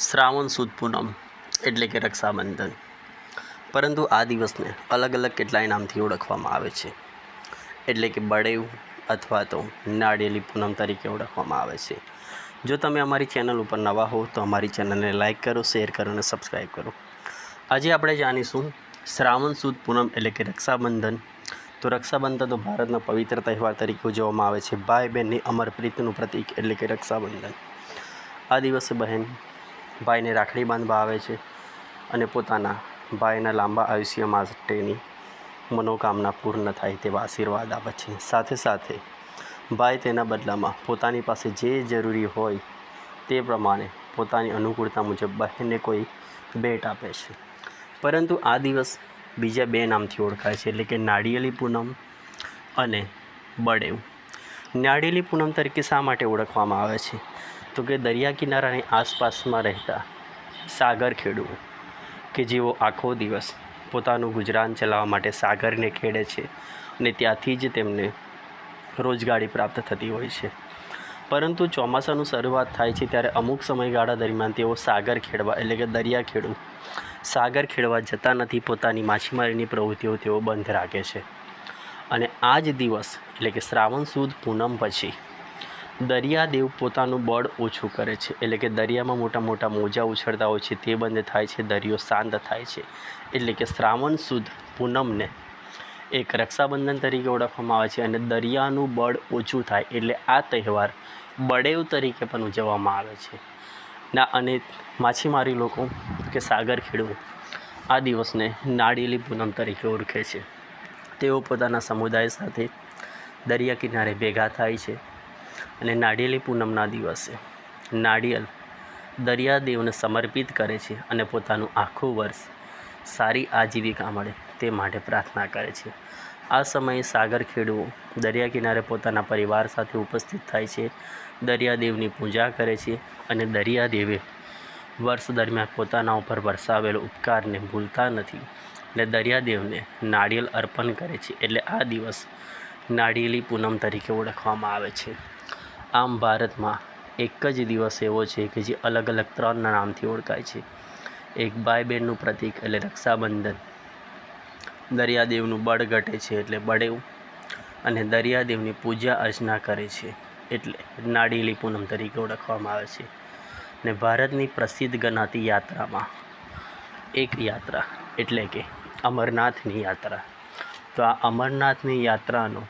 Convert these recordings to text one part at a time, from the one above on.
શ્રાવણ સુદ પૂનમ એટલે કે રક્ષાબંધન. પરંતુ આ દિવસને અલગ અલગ કેટલાય નામથી ઓળખવામાં આવે છે? એટલે કે બળેવ અથવા તો નાળિયેલી પૂનમ તરીકે ઓળખવામાં આવે છે. જો તમે અમારી ચેનલ ઉપર નવા હો, તો અમારી ચેનલને લાઇક કરો, શેર કરો અને સબસ્ક્રાઈબ કરો. આજે આપણે જાણીશું શ્રાવણ સુદ પૂનમ એટલે કે રક્ષાબંધન. તો રક્ષાબંધન તો ભારતના પવિત્ર તહેવાર તરીકે ઉજવવામાં આવે છે. ભાઈ બહેનની અમર પ્રીતનું પ્રતીક એટલે કે રક્ષાબંધન. આ દિવસે બહેન ભાઈને રાખડી બાંધવા આવે છે અને પોતાના ભાઈના લાંબા આયુષ્ય માટેની મનોકામના પૂર્ણ થાય તેવા આશીર્વાદ આપે છે. સાથે સાથે ભાઈ તેના બદલામાં પોતાની પાસે જે જરૂરી હોય તે પ્રમાણે પોતાની અનુકૂળતા મુજબ બહેનને કોઈ ભેટ આપે છે. પરંતુ આ દિવસ બીજા બે નામથી ઓળખાય છે એટલે કે નાળિયેરી પૂનમ અને બળેવ. નાળિયેરી પૂનમ તરીકે શા માટે ઓળખવામાં આવે છે? તો કે દરિયા કિનારાની આસપાસમાં રહેતા સાગર ખેડૂઓ, કે જેઓ આખો દિવસ પોતાનું ગુજરાન ચલાવવા માટે સાગરને ખેડે છે અને ત્યાંથી જ તેમને રોજગારી પ્રાપ્ત થતી હોય છે. પરંતુ ચોમાસાનું શરૂઆત થાય છે ત્યારે અમુક સમયગાળા દરમિયાન તેઓ સાગર ખેડવા એટલે કે દરિયા ખેડૂ, સાગર ખેડવા જતા નથી, પોતાની માછીમારીની પ્રવૃત્તિઓ તેઓ બંધ રાખે છે. અને આ જ દિવસ એટલે કે શ્રાવણ સુદ પૂનમ પછી દરિયાદેવ પોતાનું બળ ઓછું કરે છે. એટલે કે દરિયામાં મોટા મોટા મોજા ઉછળતા હોય છે, તે બંધ થાય છે, દરિયો શાંત થાય છે. એટલે કે શ્રાવણ સુદ પૂનમને એક રક્ષાબંધન તરીકે ઓળખવામાં આવે છે અને દરિયાનું બળ ઓછું થાય એટલે આ તહેવાર બળેવ તરીકે પણ ઉજવવામાં આવે છે. ના, અને માછીમારી લોકો કે સાગર ખેડૂત આ દિવસને નાળિયેલી પૂનમ તરીકે ઓળખે છે. તેઓ પોતાના સમુદાય સાથે દરિયા કિનારે ભેગા થાય છે. અને નાળિયેરી પૂનમના દિવસે. નાળિયેર દરિયાદેવને સમર્પિત કરે છે અને પોતાનું આખું વર્ષ સારી આજીવિકા મળે તે માટે પ્રાર્થના કરે છે. આ સમયે સાગર ખેડૂઓ દરિયા કિનારે પોતાના પરિવાર સાથે ઉપસ્થિત થાય છે, દરિયાદેવની પૂજા કરે છે અને દરિયાદેવે વર્ષ દરમિયાન પોતાના ઉપર વરસાવેલો ઉપકારને ભૂલતા નથી એટલે દરિયાદેવને નાળિયેર અર્પણ કરે છે. એટલે આ દિવસ નાળિયેરી પૂનમ તરીકે ઓળખવામાં આવે છે. આમ ભારતમાં એક જ દિવસ એવો છે કે જે અલગ અલગ ત્રણ નામથી ઓળખાય છે. એક ભાઈ બહેનનું પ્રતીક એટલે રક્ષાબંધન. દરિયાદેવનું બળ ઘટે છે એટલે બળેવ અને દરિયાદેવની પૂજા અર્ચના કરે છે એટલે નાડીલી પૂનમ તરીકે ઓળખવામાં આવે છે. ને ભારતની પ્રસિદ્ધ ગણાતી યાત્રામાં એક યાત્રા એટલે કે અમરનાથની યાત્રા. તો આ અમરનાથની યાત્રાનો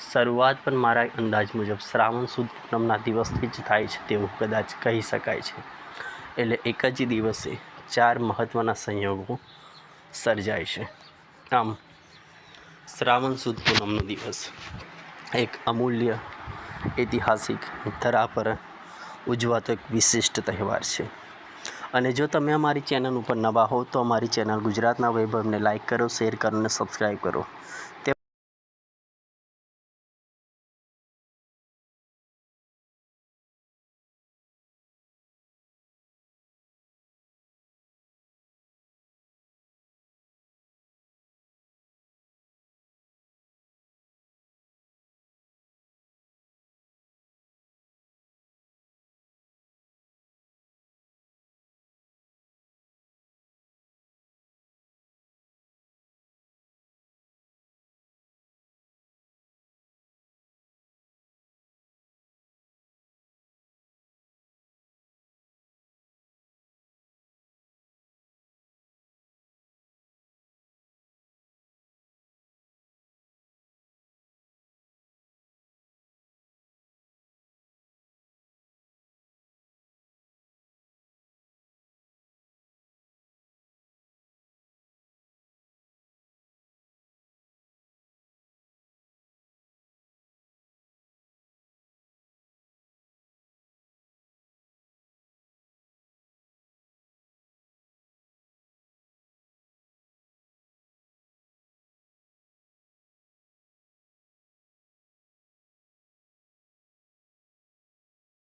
શરૂઆત પણ મારા અંદાજ મુજબ શ્રાવણ સુદ પૂનમના દિવસથી જ થાય છે તેવું કદાચ કહી શકાય છે. એટલે એક જ દિવસે ચાર મહત્ત્વના સંયોગો સર્જાય છે. આમ, શ્રાવણ સુદ પૂનમનો દિવસ એક અમૂલ્ય ઐતિહાસિક ધરા પર ઉજવાતો એક વિશિષ્ટ તહેવાર છે. અને જો તમે અમારી ચેનલ ઉપર નવા હો તો અમારી ચેનલ ગુજરાતના વૈભવને લાઇક કરો, શેર કરો અને સબસ્ક્રાઈબ કરો.